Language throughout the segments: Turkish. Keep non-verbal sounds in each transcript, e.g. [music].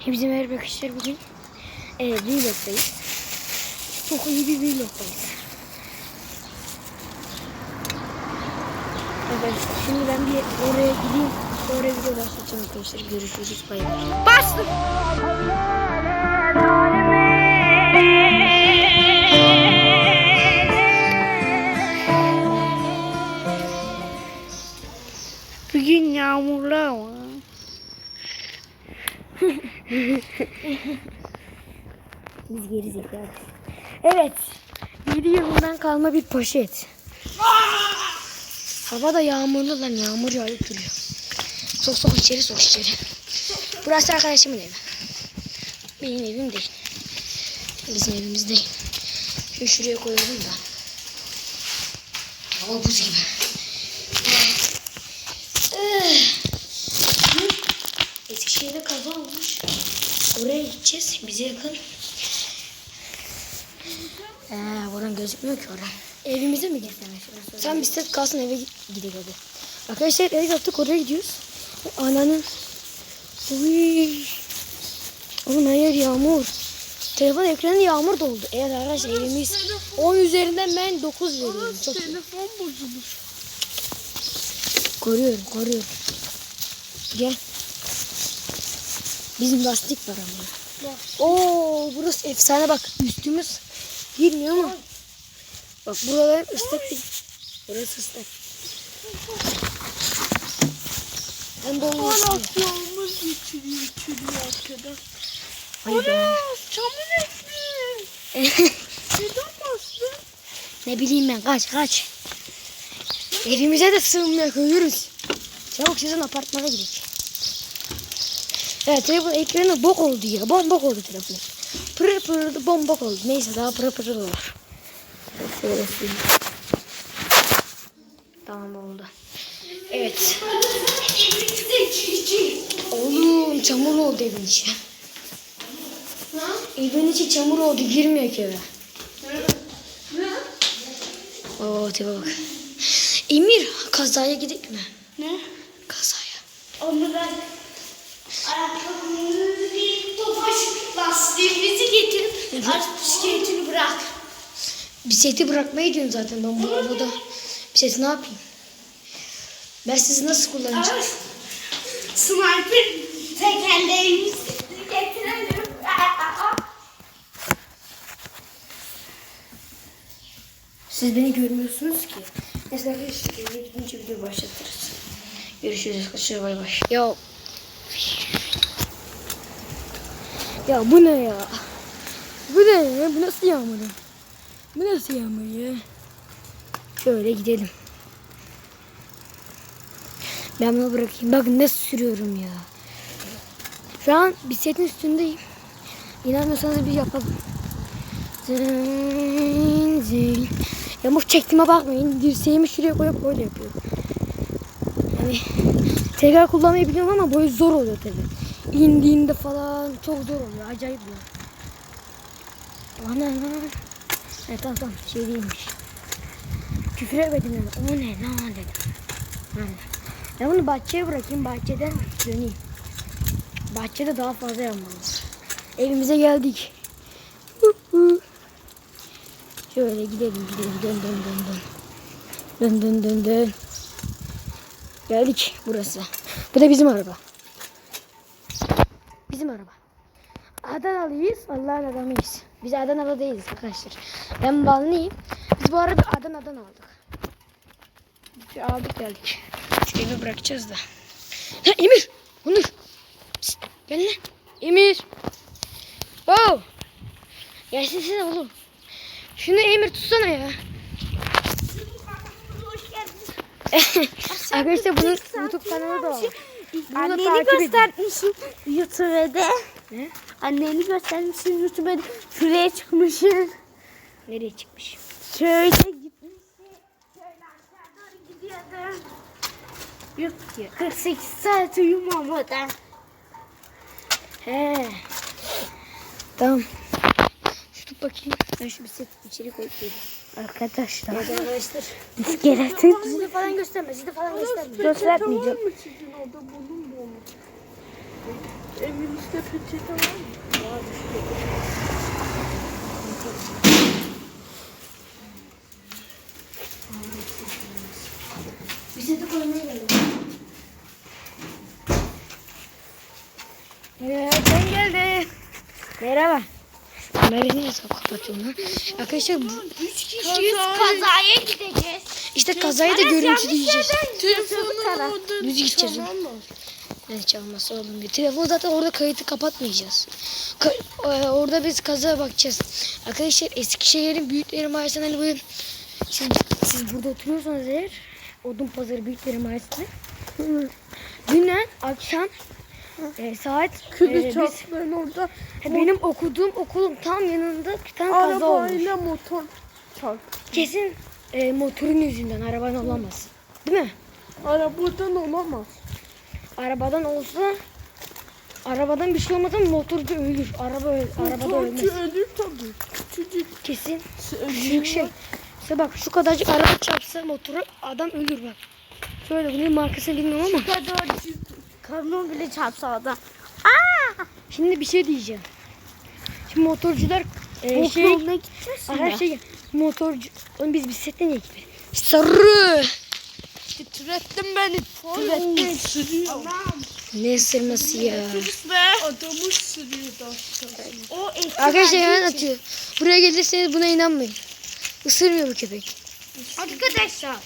Hepinize merhaba arkadaşlar bugün e, vlogdayız. Çok iyi bir vlogdayız. Evet şimdi ben bir oraya gideyim. Sonra video başlatacağım arkadaşlar. Görüşürüz. Bay bay. Bastım. Bugün yağmurlu ama. [laughs] Biz geri zekalı. Evet. 7 yılından kalma bir poşet. Hava da yağmurlu lan yağmur yağıp duruyor. Sok sok içeri sok içeri. Burası arkadaşımın evi. Benim evim değil. Bizim evimiz değil. Şunu şuraya koyalım da. Hava buz gibi. Eh. Eskişehir'de kaza olmuş. Oraya gideceğiz. Bize yakın. Ee, buradan gözükmüyor ki oradan. Evimize mi gitsen? Sen biz de kalsın eve gi- gidelim hadi. Arkadaşlar ev yaptık oraya gidiyoruz. Ananın. Uy. Oğlum her yer yağmur. Telefon ekranı yağmur doldu. Evet arkadaşlar evimiz 10 üzerinden ben 9 veriyorum. Çok. Telefon bozulur. Koruyorum, koruyorum. Gel. Bizim lastik var ama. Oo, burası efsane bak. Üstümüz girmiyor ama. Bak buralar ıslak değil. Burası ıslak. Olmaz. Hala yağmur geçiriyor içeriye arkadan. Ana çamur ekmiş. [laughs] Neden bastın? Ne bileyim ben kaç kaç. Evimize de sığmıyor ölürüz. Çabuk sizin apartmana gidelim. Evet telefon ekranı bok oldu ya. Bombok oldu telefon. Pırır pırır bombok oldu. Neyse daha pırır pırır olur. Şöyle sileyim. Tamam oldu. Evet. Oğlum çamur oldu evin içi. Evin içi çamur oldu girmiyor ki eve. Oo tipe bak. Emir kazaya gidelim mi? Ne? Kazaya. Onu ben getirip artık bisikletini bırak. Bisikleti bırakmayı diyorum zaten ben bu arabada. Bisikleti ne yapayım? Ben sizi nasıl kullanacağım? Sniper tekerleğimizi getirelim. Siz beni görmüyorsunuz ki. Neyse arkadaşlar eve gidince video başlatırız. Görüşürüz arkadaşlar bay bay. Ya. Ya bu ne ya? Bu ne? Bu nasıl yağmur ya? Bu nasıl yağmur ya? Şöyle gidelim. Ben bunu bırakayım. Bakın nasıl sürüyorum ya. Şu an bisikletin üstündeyim. İnanmıyorsanız bir yapalım. Zın zın. Yamuk çektiğime bakmayın. Dirseğimi şuraya koyup böyle yapıyorum. Yani tekrar kullanmayı biliyorum ama böyle zor oluyor tabii. İndiğinde falan çok zor oluyor. Acayip zor. Ana. Evet tamam tamam şey değilmiş. Küfür etmedim yani. O ne lan dedim. Yani. Ben bunu bahçeye bırakayım. Bahçeden döneyim. Bahçede daha fazla yanmalı. Evimize geldik. Şöyle gidelim gidelim dön dön dön dön. Dön dön dön dön. Geldik burası. Bu da bizim araba. Bizim araba. Adanalıyız. Allah'ın adamıyız. Biz Adanalı değiliz arkadaşlar. Ben Balnıyım. Biz bu arada Adana'dan aldık. Bir aldık geldik. Şu evi bırakacağız da. Ha Emir! Onur! Pişt, gel lan. Emir! Oh! Gelsene oğlum. Şunu Emir tutsana ya. [laughs] Arkadaşlar bunun YouTube kanalı da var. Bunu da Anneni takip edin. göstermişsin YouTube'da. Ne? Anneni göstermişsin YouTube'da. Şuraya çıkmışsın. Nereye çıkmış? Şöyle gitmişsin. Şöyle aşağı doğru. Yok ya. 48 saat uyumamadan. He. Tamam. Şu tut bakayım. Ben şu bisiklet içeri koyup geleyim. Arkadaşlar. Evet arkadaşlar. İskeletin. Sizi falan gösterme. Sizi falan gösterme. Göstermeyeceğim. Evinizde peçete var mı? Var işte. Bize de koymaya. Evet ben geldim. Merhaba. Kamerayı niye kapatıyorum lan? Arkadaşlar bu, Üç kişiyiz kazaya gideceğiz. işte kazayı da görüntüleyeceğiz. Telefonun orada Müzik içeceğiz. çalamaz. Ne çalması oğlum diyor. Telefon zaten orada kayıtı kapatmayacağız. Ka- e, orada biz kaza bakacağız. Arkadaşlar Eskişehir'in Büyükleri Mahallesi'nden hani böyle siz, siz burada oturuyorsanız eğer Odun Pazarı Büyükleri Mahallesi'nde dünden akşam e, saat e, biz- çarpmayın orada. benim okuduğum okulun tam yanında bir tane kaza olmuş. Arabayla motor çarp. Kesin e, motorun yüzünden araban olamaz. Değil mi? Arabadan olamaz. Arabadan olsa arabadan bir şey olmaz ama motorcu ölür. Araba öl, arabada ölmez. Motorcu ölür tabii. Küçücük Kesin büyük şey. İşte bak şu kadarcık araba çarpsa motoru adam ölür bak. Şöyle bunun markasını bilmiyorum ama. kadar kamyon bile çarpsa adam. Şimdi bir şey diyeceğim. Şimdi motorcular e, şey her şey motorcu oğlum biz bisikletle niye gidelim? Sarı. Titrettin beni. Titrettin. Sürüyor. Ne ısırması ya. Adamı sürüyor da aşağıya. O Arkadaşlar hemen atıyor. Buraya gelirseniz buna inanmayın. Isırmıyor bu köpek. Arkadaşlar.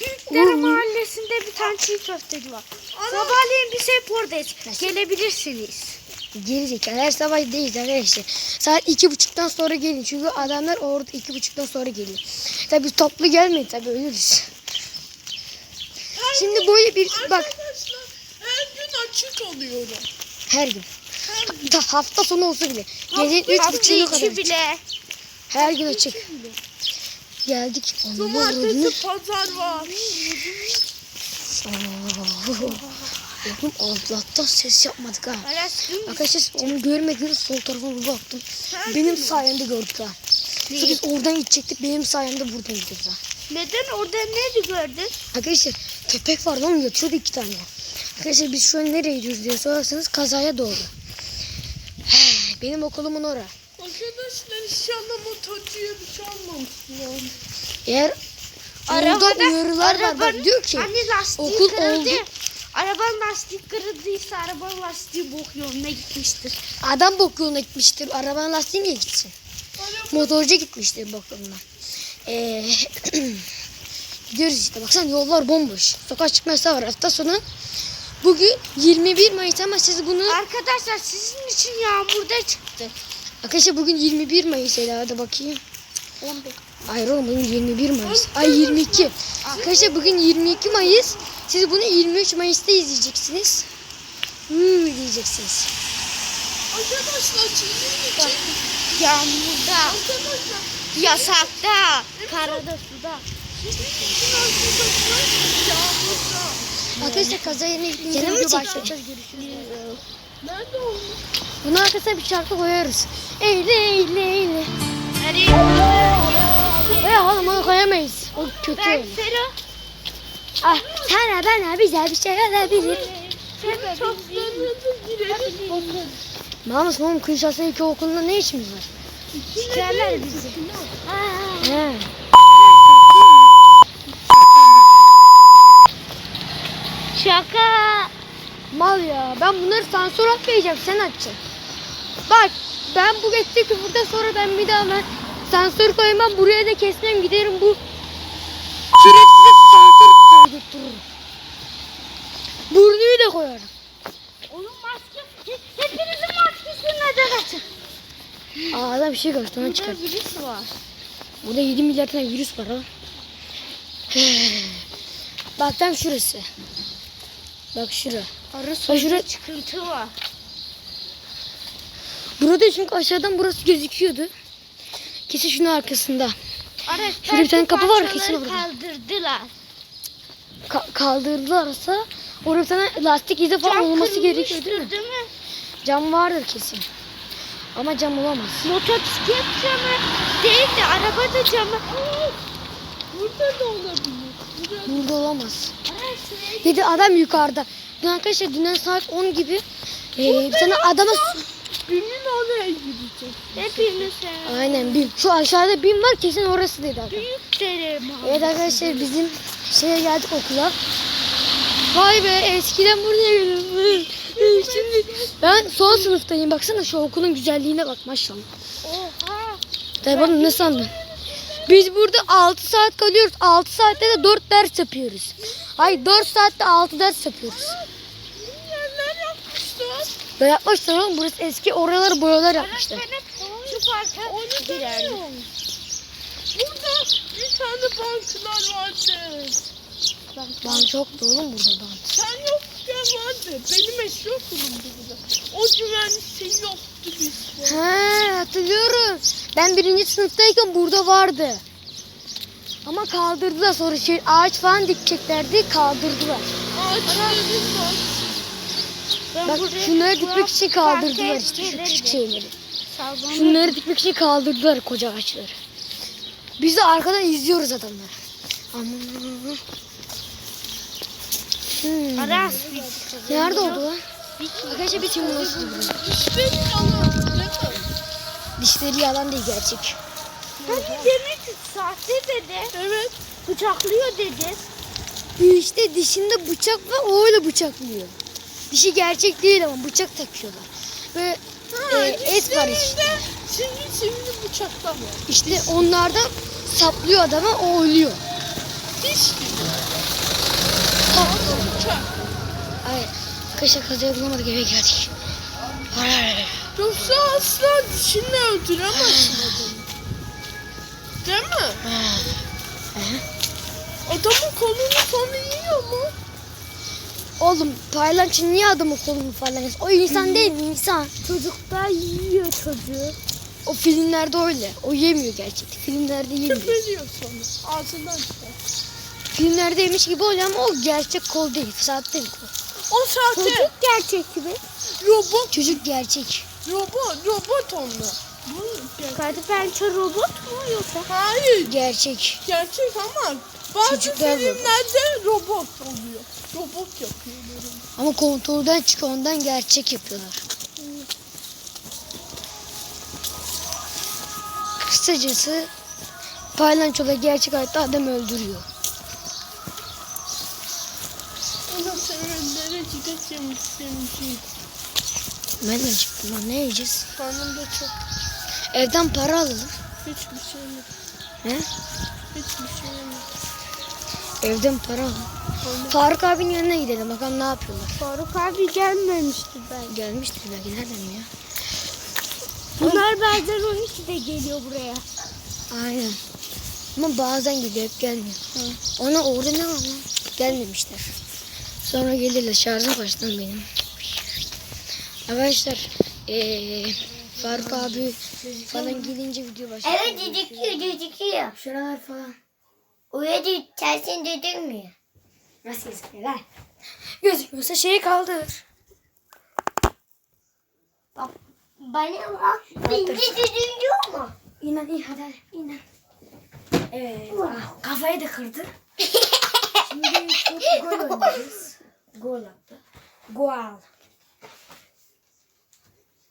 Büyükdere mahallesinde bir tane çiğ köfteci var. Sabahleyin biz hep oradayız. Gelebilirsiniz. Gelecek. Her sabah değil arkadaşlar. Saat iki buçuktan sonra gelin. Çünkü adamlar orada iki buçuktan sonra geliyor. Tabii toplu gelmeyin tabii ölürüz. Şimdi böyle bir bak Arkadaşlar her gün açık oluyor. her gün. Ta hafta sonu olsa bile. Gece üç buçuğuna kadar bile. Her gün açık. Geldik. Cumartesi pazar var. Oğlum Allah'tan ses yapmadık ha. Arkadaşlar onu görmediniz sol tarafa bir baktım. Benim sayemde gördük ha. Çünkü oradan gidecektik benim sayemde buradan gidiyoruz ha. neden orada ne gördün? Arkadaşlar köpek var lan yatıyordu iki tane. Arkadaşlar biz şu an nereye gidiyoruz diye sorarsanız kazaya doğru. Benim okulumun ora. Arkadaşlar inşallah motorcuya bir şey. Eğer orada uyarılar var bak diyor ki Hani lastiği okul kırıldı. oldu. Arabanın lastiği kırıldıysa arabanın lastiği bok yoluna gitmiştir. adam bok yoluna gitmiştir. Arabanın lastiği niye gitsin? Motorcu gitmiştir bok yoluna. Ee, [clears throat] gidiyoruz işte baksana yollar bomboş. Sokağa çıkma yasağı var hafta sonu. Bugün 21 Mayıs ama siz bunu Arkadaşlar sizin için yağmurda çıktı. Arkadaşlar bugün 21 Mayıs herhalde bakayım. 15. Hayır oğlum bugün 21 Mayıs. Ay 22. Arkadaşlar bugün 22 Mayıs. Siz bunu 23 Mayıs'ta izleyeceksiniz. Hmm diyeceksiniz. Arkadaşlar sizin için. Yağmurda, Arkadaşlar yasakta, karada, suda. Arkadaşlar. Kaza gittiğinizde Canım. Nerede olmuş? Bunun arkasına bir şarkı koyarız. Eyle eyle eyle. E oğlum onu koyamayız. O kötü. Ben. Ah, sana bana bize bir şey olabilir. Çaplarınızı girelim. Mahmut oğlum Kuşası iki okulunda ne işimiz var? Sikerler bizi. He. Şaka. Mal ya. Ben bunları sansür atmayacağım. Sen açacaksın. Bak ben bu etti küfürden sonra ben bir daha ben sansür koymam. Buraya da kesmem giderim bu şerefsize sansür koydurtururum. Burnuyu da koyarım. Onun maske, hepinizin maskesini neden açın? Ağda bir şey kaçtı ona çıkar. Virüs var. Burada 7 milyar tane virüs var ha. Bak tam şurası. Bak şura. Arı şura. çıkıntı var. Burada çünkü aşağıdan burası gözüküyordu. Kesin şunun arkasında. Araç Şurada bir tane kapı var, kesin orada. kaldırdılar. Ka- kaldırdılarsa orada bir tane lastik izi falan olması gerekiyor değil mi? değil mi? Cam vardır kesin. Ama cam olamaz. Motosiklet camı değil de araba da camı. Burada da olabilir. Burada olamaz. Şuraya Dedi adam yukarıda. Dün arkadaşlar dünden saat 10 gibi e, bir tane adama Bimin oraya gidecek. Hepimiz aynen BİM. Şu aşağıda BİM var kesin orası dedi adam. büyük dere Evet arkadaşlar bizim şeye geldik okula. Vay be eskiden buraya geliyordum. Şimdi ben son sınıftayım. Baksana şu okulun güzelliğine bak maşallah. Oha. Tabii oğlum ne sandın? Biz burada 6 saat kalıyoruz. 6 saatte de 4 ders yapıyoruz. Hayır 4 saatte 6 ders yapıyoruz. Yerler yapmışlar. Ve yapmışlar oğlum burası eski oraları boyalar yapmışlar. Şu parka Onu. Burada bir tane banklar vardı. Ben çok da oğlum burada ben. Sen vardı. Benim eski okulumdu burada. O güvenlik şey yoktu bizde. He hatırlıyorum. Ben birinci sınıftayken burada vardı. Ama kaldırdılar sonra şey ağaç falan dikeceklerdi kaldırdılar. Ağaçların var. Ben Bak buraya- şunları dikmek için kaldırdılar işte şu küçük şeyleri. Şunları dikmek için kaldırdılar koca ağaçları. Biz de arkadan izliyoruz adamları. Aman. Hmm. Aras. Nerede oldu lan? Arkadaşlar bir simülasyon. Dişleri yalan değil mi? Dişleri yalan değil gerçek. Hani demek ki sahte dedi. Evet. Bıçaklıyor dedi. İşte dişinde bıçak var o öyle bıçaklıyor. Dişi gerçek değil ama bıçak takıyorlar. Ve Ha, e, et var işte. Şimdi şimdi bıçakta mı? İşte onlardan saplıyor adama o ölüyor. Diş gibi. Ay, kışa kazaya bulamadık eve geldik. Yoksa asla dişini öldüremezsin adamı. Değil mi? Adamın kolunu sonu yiyor mu? Oğlum paylançı niye adamın kolunu falan yiyorsun? O insan değil mi insan? Çocuklar yiyor çocuğu. O filmlerde öyle. O yemiyor gerçekten. Filmlerde yemiyor. Küfrediyor sonra. Ağzından çıkar. Filmlerde yemiş gibi oluyor ama o gerçek kol değil. Sahte bir kol. O sahte. Çocuk gerçek gibi. Robot. Çocuk gerçek. Robot. Robot onlar. Kardı pençe robot mu yoksa? Hayır. Gerçek. Gerçek ama bazı Çocuklar robot. filmlerde robot oluyor. Robot yapıyorlar. Ama kontrolden çıkıyor ondan gerçek yapıyorlar. Kısacası paylançoda gerçek hayatta adam öldürüyor. Ona sevenlere cidet yemiş yemişim. Ben de çıktım lan ne yiyeceğiz? Karnım da çok Evden para alalım. hiçbir şey yok. He? Hiçbir şey yok. Evden para alalım. Karnım- Faruk abinin yanına gidelim bakalım ne yapıyorlar. Faruk abi gelmemişti ben. Gelmiştir belki nereden ya? Bunlar bazen 12'de geliyor buraya. Aynen. Ama bazen geliyor hep gelmiyor. Ona orada ne var lan? Gelmemişler. Sonra gelirler şarjım kaçtı lan benim. Arkadaşlar eee Faruk abi falan gelince video başlıyor. Evet gözüküyor gözüküyor. Şuralar falan. Uyudu tersin dedin Nasıl gözüküyor lan? Gözükmüyorsa şeyi kaldır. Bana bak. Bindi dedin yok mu? İnan in hadi hadi inan. Evet. ah, kafayı da kırdı. [laughs] Şimdi çok gol oynayacağız. Gol attı. Gol.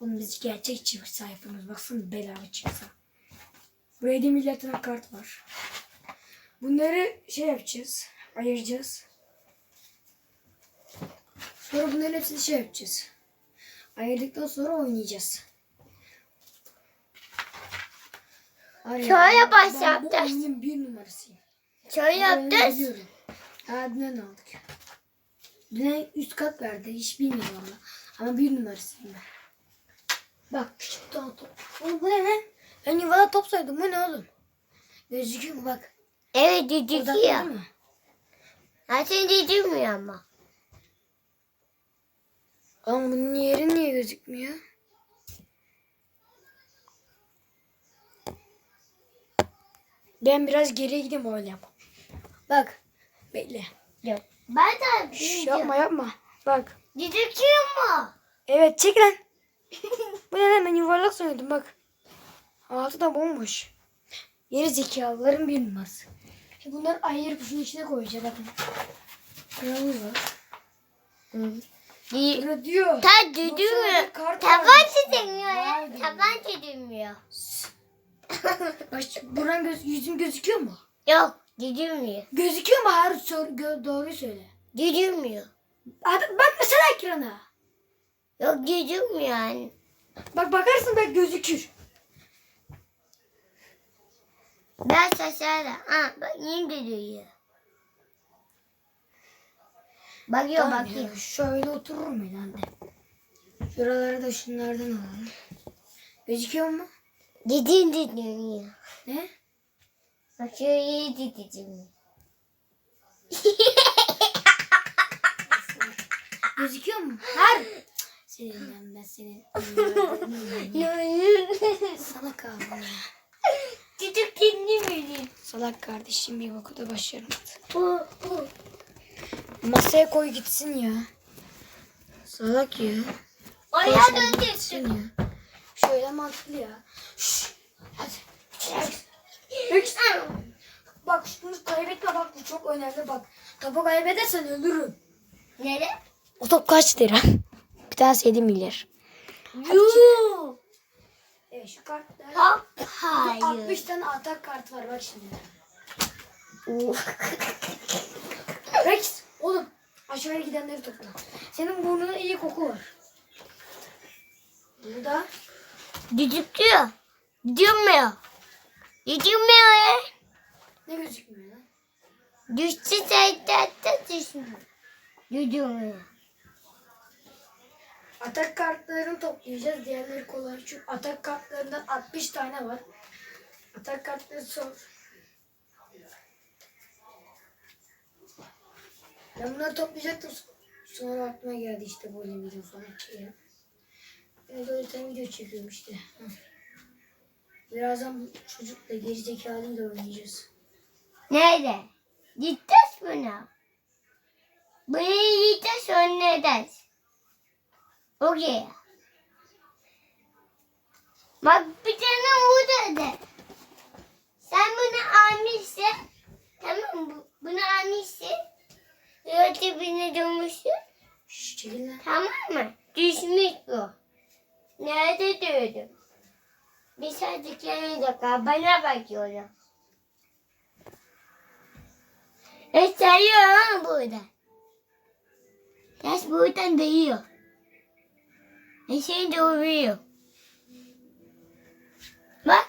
Oğlum biz gerçekçi bir sayfamız. Baksana bedava çıksa. Buraya da milletin kart var. Bunları şey yapacağız. Ayıracağız. Sonra bunların hepsini şey yapacağız. Ayırdıktan sonra oynayacağız. Var ya, Şöyle ben- ben Bu oyunun bir numarasıyım. Şöyle yapacağız. dünden aldık. Dünden üst kat verdi. Hiç bilmiyorum valla. Ama bir numarasıyım ben. Bak küçük daha top. Oğlum bu ne lan? Ben yuvada top saydım. Bu ne oğlum? Gözüküyor mu bak? Evet gözüküyor. Zaten dedilmiyor ama. Ama bunun yeri niye gözükmüyor? Ben biraz geriye gideyim öyle yap. Bak. Bekle. Yok. Ben de Şş, yapma yapma. Bak. Gözüküyor mu? Evet çek lan. [laughs] Bu ne lan ben yuvarlak sanıyordum bak. Altı da bomboş. Yeri zekalıların. Şimdi bunları ayırıp şunun içine koyacağız bakın. Kralımız var. Burada diyor. Ta düdüğümüyor. kart Tabanca demiyor ya. Tabanca demiyor. Baş, buran göz, yüzüm gözüküyor mu? Yok düdüğümüyor. Gözüküyor mu? Her soru gö- doğru söyle. Düdüğümüyor. Abi bak mesela ekrana. Yok düdüğümüyor yani. Bak bakarsın bak gözükür. Ben şaşarım. Ha bak yine düdüğüyor. Bakıyor Tamam bakıyor. ya, şöyle otururum herhalde. Şuraları da şunlardan alalım. Gözüküyor mu? Düdüğün düdüğümüyor. Ne? Bakıyor düdüğümüyor. [laughs] Gözüküyor mu? Her. Senin ben senin. Salak ya. Düdük dinlemiyor. Salak kardeşim bir boku da başaramadı. Masaya koy gitsin ya. Salak ya. Gitsin döndürsün. Şöyle mantıklı ya. Şşş. Hadi. Rex. Bak şunu kaybetme bak bu çok önemli bak. Topu kaybedersen ölürüm. Nere? O top kaç lira? [laughs] Bir tanesi 7 milyar. Yuh. Evet şu kartlar. Hayır. 60 tane atak kartı var bak şimdi. [laughs] Rex oğlum aşağıya gidenleri topla. Senin burnunda iyi koku var. Burada Düdüklüyor. Düdülmüyor. Düdülmüyor ya. Ne gözükmüyor lan? Düştü sayıda düşmüyor. Düdülmüyor. Atak kartlarını toplayacağız. Diğerleri kolay. Çünkü atak kartlarından 60 tane var. Atak kartları sor. Ben bunları toplayacaktım. Sonra aklıma geldi işte böyle video falan. Ben böyle tane video çekiyorum işte. Birazdan bu çocukla gerizekalıyla oynayacağız. Nerede? Gideceğiz buna. Buraya gideceğiz edeceğiz. Okey. Bak bir tane burada da. Sen bunu almışsın. Tamam mı? Bunu almışsın. Ötebine durmuşsun. Şşş. Tamam mı? Düşmüş bu. Nerede dövdüm? Bir sadece kendine dakika bana bakıyorum. E sayıyor ha burada. Taş buradan değiyor. E şey doğruyor. Bak.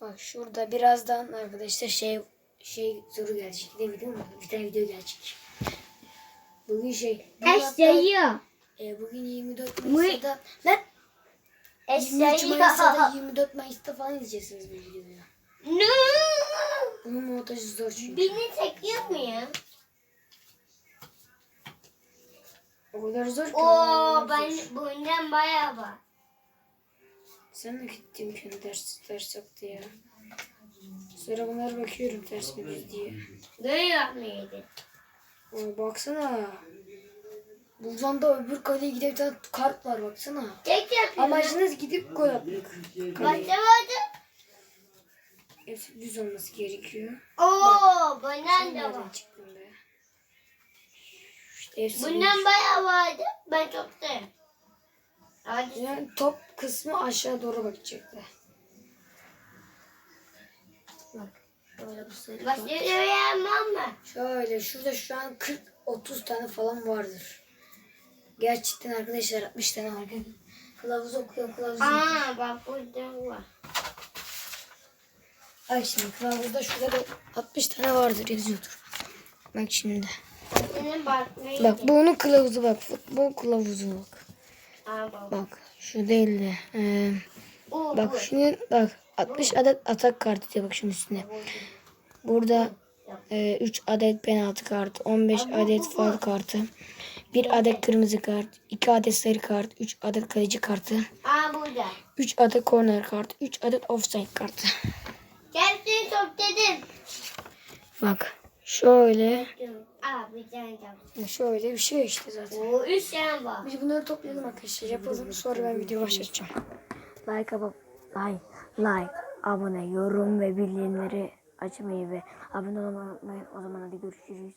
Bak şurada birazdan arkadaşlar şey şey soru gelecek. Ne biliyor musun? Bir tane video gelecek. Bugün şey. Taş sayıyor. E, bugün 24 Bu- Mayıs'ta lan E 23 Mayıs'ta da [laughs] 24 Mayıs'ta falan izleyeceksiniz bu videoyu. No. Bunun montajı zor çünkü. Beni çekiyor mu ya? O kadar zor ki. Oo ben bundan bayağı var. Sen de gittin ülkene ders ders yaptı ya. Sonra bunlara bakıyorum ters mi diye. Muydu? Oy baksana. Buradan da öbür kaleye gidip bir tane kart var baksana. Tek yapıyor. Amacınız gidip gol atmak. Kaleye. Başlamadı. Hepsi düz olması gerekiyor. Oo bundan da nereden var. çıktın be? İşte hepsi Bundan bayağı vardı. Ben çok seviyorum. Yani top kısmı aşağı doğru bakacaktı. Bak. Şöyle bu kart. Başlıyorum mı? Şöyle şurada şu an 40-30 tane falan vardır. Gerçekten arkadaşlar 60 tane var. [laughs] Kılavuz okuyor kılavuz. Aa bak burada var. Bak şimdi kılavuzda şurada da 60 tane vardır yazıyordur. Bak şimdi. Bakmayı. Bak bu onun kılavuzu bak. Futbol kılavuzu bak. Aa bak. Bak şu değil de. Ee, Oo, bak bu. şimdi bak 60 adet atak kartı diyor bak şunun üstüne. Burada 3 adet penaltı kartı, 15 adet faul kartı, 1 adet kırmızı kart, 2 adet sarı kart, 3 adet kaleci kartı, Aa burada. 3 adet korner kartı, 3 adet offside kartı. Hepsini topladım. Bak şöyle Aa bir tane daha. şöyle bir şey işte zaten. Oo üç tane var. Biz bunları toplayalım arkadaşlar yapalım sonra ben video başlatacağım. Like abone, like, like, abone, yorum ve bildirimleri açmayı ve abone olmayı unutmayın. O zaman hadi görüşürüz.